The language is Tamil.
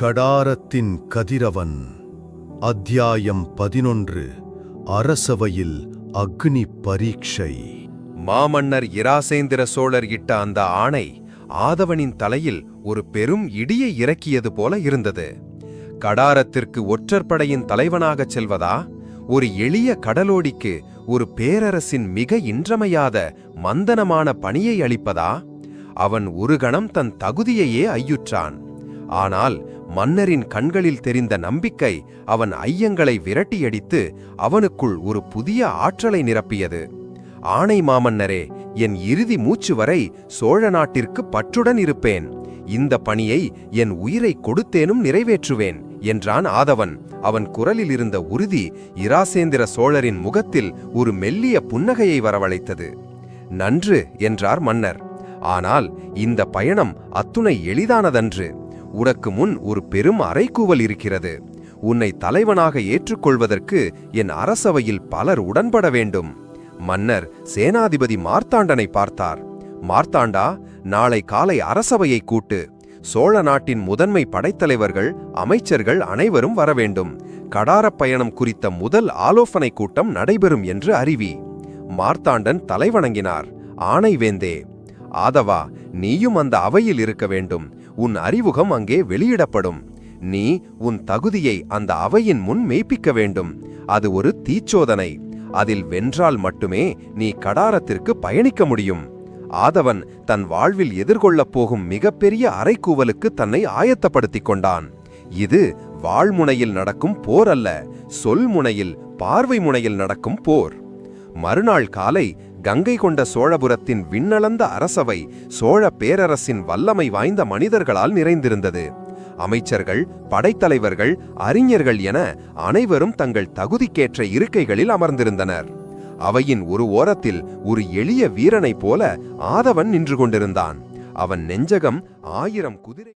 கடாரத்தின் கதிரவன். அத்தியாயம் பதினொன்று. அரசவையில் அக்னி பரீட்சை. மாமன்னர் இராசேந்திர சோழர் இட்ட அந்த ஆணை ஆதவனின் தலையில் ஒரு பெரும் இடியை இறக்கியது போல இருந்தது. கடாரத்திற்கு ஒற்றற்படையின் தலைவனாகச் செல்வதா? ஒரு எளிய கடலோடிக்கு ஒரு பேரரசின் மிக இன்றமையாத மந்தனமான பணியை அளிப்பதா? அவன் ஒரு கணம் தன் தகுதியையே ஐயுற்றான். ஆனால் மன்னரின் கண்களில் தெரிந்த நம்பிக்கை அவன் ஐயங்களை விரட்டியடித்து அவனுக்குள் ஒரு புதிய ஆற்றலை நிரப்பியது. ஆணை மாமன்னரே என் இறுதி மூச்சு வரை சோழ நாட்டிற்கு பற்றுடன் இருப்பேன். இந்த பணியை என் உயிரை கொடுத்தேனும் நிறைவேற்றுவேன் என்றான் ஆதவன். அவன் குரலில் இருந்த உறுதி இராசேந்திர சோழரின் முகத்தில் ஒரு மெல்லிய புன்னகையை வரவழைத்தது. நன்று என்றார் மன்னர். ஆனால் இந்த பயணம் அத்துணை எளிதானதன்று. உனக்கு முன் ஒரு பெரும் அறைகூவல் இருக்கிறது. உன்னை தலைவனாக ஏற்றுக்கொள்வதற்கு என் அரசவையில் பலர் உடன்பட வேண்டும். மன்னர் சேனாதிபதி மார்த்தாண்டனை பார்த்தார். மார்த்தாண்டா நாளை காலை அரசவையை கூட்டு. சோழ நாட்டின் முதன்மை படைத்தலைவர்கள் அமைச்சர்கள் அனைவரும் வரவேண்டும் கடாரப் பயணம் குறித்த முதல் ஆலோசனை கூட்டம் நடைபெறும் என்று அறிவி. மார்த்தாண்டன் தலைவணங்கினார். ஆணை வேந்தே ஆதவா நீயும் அந்த அவையில் இருக்க வேண்டும். உன் அறிமுகம் அங்கே வெளியிடப்படும். நீ உன் தகுதியை அந்த அவையின் முன் மெய்ப்பிக்க வேண்டும். அது ஒரு தீச்சோதனை. அதில் வென்றால் மட்டுமே நீ கடாரத்திற்கு பயணிக்க முடியும். ஆதவன் தன் வாழ்வில் எதிர்கொள்ளப் போகும் மிகப்பெரிய அறைக்கூவலுக்கு தன்னை ஆயத்தப்படுத்திக் கொண்டான். இது வாழ்முனையில் நடக்கும் போர் அல்ல சொல்முனையில் பார்வை முனையில் நடக்கும் போர். மறுநாள் காலை கங்கை கொண்ட சோழபுரத்தின் விண்ணளந்த அரசவை சோழ பேரரசின் வல்லமை வாய்ந்த மனிதர்களால் நிறைந்திருந்தது. அமைச்சர்கள் படைத்தலைவர்கள் அறிஞர்கள் என அனைவரும் தங்கள் தகுதிக்கேற்ற இருக்கைகளில் அமர்ந்திருந்தனர். அவையின் ஒரு ஓரத்தில் ஒரு எளிய வீரனைப் போல ஆதவன் நின்று கொண்டிருந்தான். அவன் நெஞ்சகம் ஆயிரம் குதிரை